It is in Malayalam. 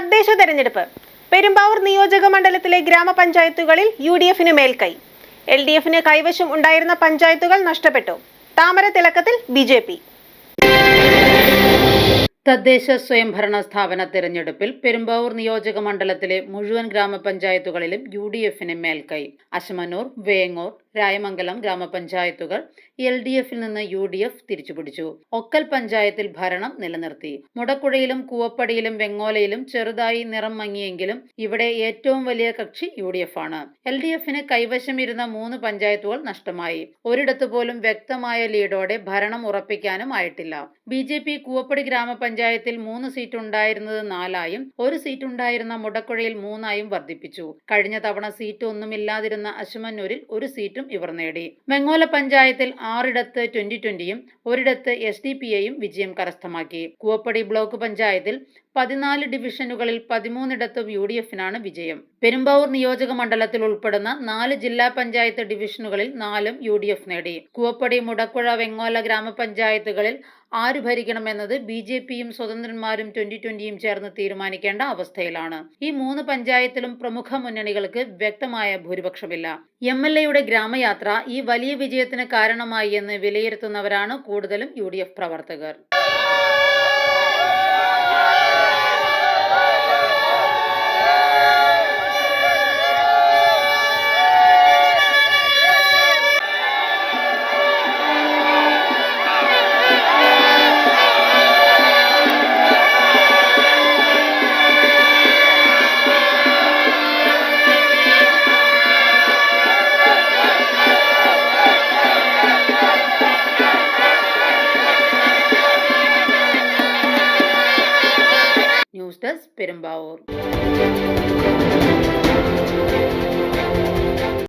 തദ്ദേശ തെരഞ്ഞെടുപ്പ്. പെരുമ്പാവൂർ നിയോജക മണ്ഡലത്തിലെ ഗ്രാമപഞ്ചായത്തുകളിൽ യു ഡി എഫിന് മേൽക്കൈ. എൽ ഡി എഫിന് കൈവശം ഉണ്ടായിരുന്ന പഞ്ചായത്തുകൾ നഷ്ടപ്പെട്ടു. താമര തിളക്കത്തിൽ ബി ജെ പി. തദ്ദേശ സ്വയംഭരണ സ്ഥാപന തിരഞ്ഞെടുപ്പിൽ പെരുമ്പാവൂർ നിയോജക മണ്ഡലത്തിലെ മുഴുവൻ ഗ്രാമപഞ്ചായത്തുകളിലും യു ഡി എഫിന് മേൽക്കൈ. അശമനൂർ വേങ്ങൂർ രായമംഗലം ഗ്രാമപഞ്ചായത്തുകൾ എൽ ഡി എഫിൽ നിന്ന് യു ഡി എഫ് തിരിച്ചുപിടിച്ചു. ഒക്കൽ പഞ്ചായത്തിൽ ഭരണം നിലനിർത്തി. മുടക്കുഴയിലും കൂവപ്പടിയിലും വെങ്ങോലയിലും ചെറുതായി നിറം മങ്ങിയെങ്കിലും ഇവിടെ ഏറ്റവും വലിയ കക്ഷി യു ഡി എഫ് ആണ്. എൽ ഡി എഫിന് കൈവശം ഇരുന്ന മൂന്ന് പഞ്ചായത്തുകൾ നഷ്ടമായി. ഒരിടത്തു പോലും വ്യക്തമായ ലീഡോടെ ഭരണം ഉറപ്പിക്കാനും ആയിട്ടില്ല. ബി ജെ പി കൂവപ്പടി ഗ്രാമപഞ്ചായത്തിൽ മൂന്ന് സീറ്റ് ഉണ്ടായിരുന്നത് നാലായും ഒരു സീറ്റ് ഉണ്ടായിരുന്ന മുടക്കുഴയിൽ മൂന്നായും വർദ്ധിപ്പിച്ചു. കഴിഞ്ഞ തവണ സീറ്റ് ഒന്നുമില്ലാതിരുന്ന അശുമന്നൂരിൽ ഒരു സീറ്റും ഇവർ നേടി. വെങ്ങോല പഞ്ചായത്തിൽ ആറിടത്ത് ട്വന്റി ട്വന്റിയും ഒരിടത്ത് എസ് ഡി പി എയും വിജയം കരസ്ഥമാക്കി. കൂവപ്പടി ബ്ലോക്ക് പഞ്ചായത്തിൽ പതിനാല് ഡിവിഷനുകളിൽ പതിമൂന്നിടത്തും യു ഡി എഫിനാണ് വിജയം. പെരുമ്പാവൂർ നിയോജക മണ്ഡലത്തിൽ ഉൾപ്പെടുന്ന നാല് ജില്ലാ പഞ്ചായത്ത് ഡിവിഷനുകളിൽ നാലും യു ഡി എഫ് നേടി. കൂവപ്പടി മുടക്കുഴ വെങ്ങോല ഗ്രാമപഞ്ചായത്തുകളിൽ ആര് ഭരിക്കണമെന്നത് ബി ജെ പിയും സ്വതന്ത്രന്മാരും ട്വന്റി ട്വന്റിയും ചേർന്ന് തീരുമാനിക്കേണ്ട അവസ്ഥയിലാണ്. ഈ മൂന്ന് പഞ്ചായത്തിലും പ്രമുഖ മുന്നണികൾക്ക് വ്യക്തമായ ഭൂരിപക്ഷമില്ല. എം എൽ എയുടെ ഗ്രാമയാത്ര ഈ വലിയ വിജയത്തിന് കാരണമായി എന്ന് വിലയിരുത്തുന്നവരാണ് കൂടുതലും യു പ്രവർത്തകർ. போஸ்டர்ஸ் பெரும்பாவூர்.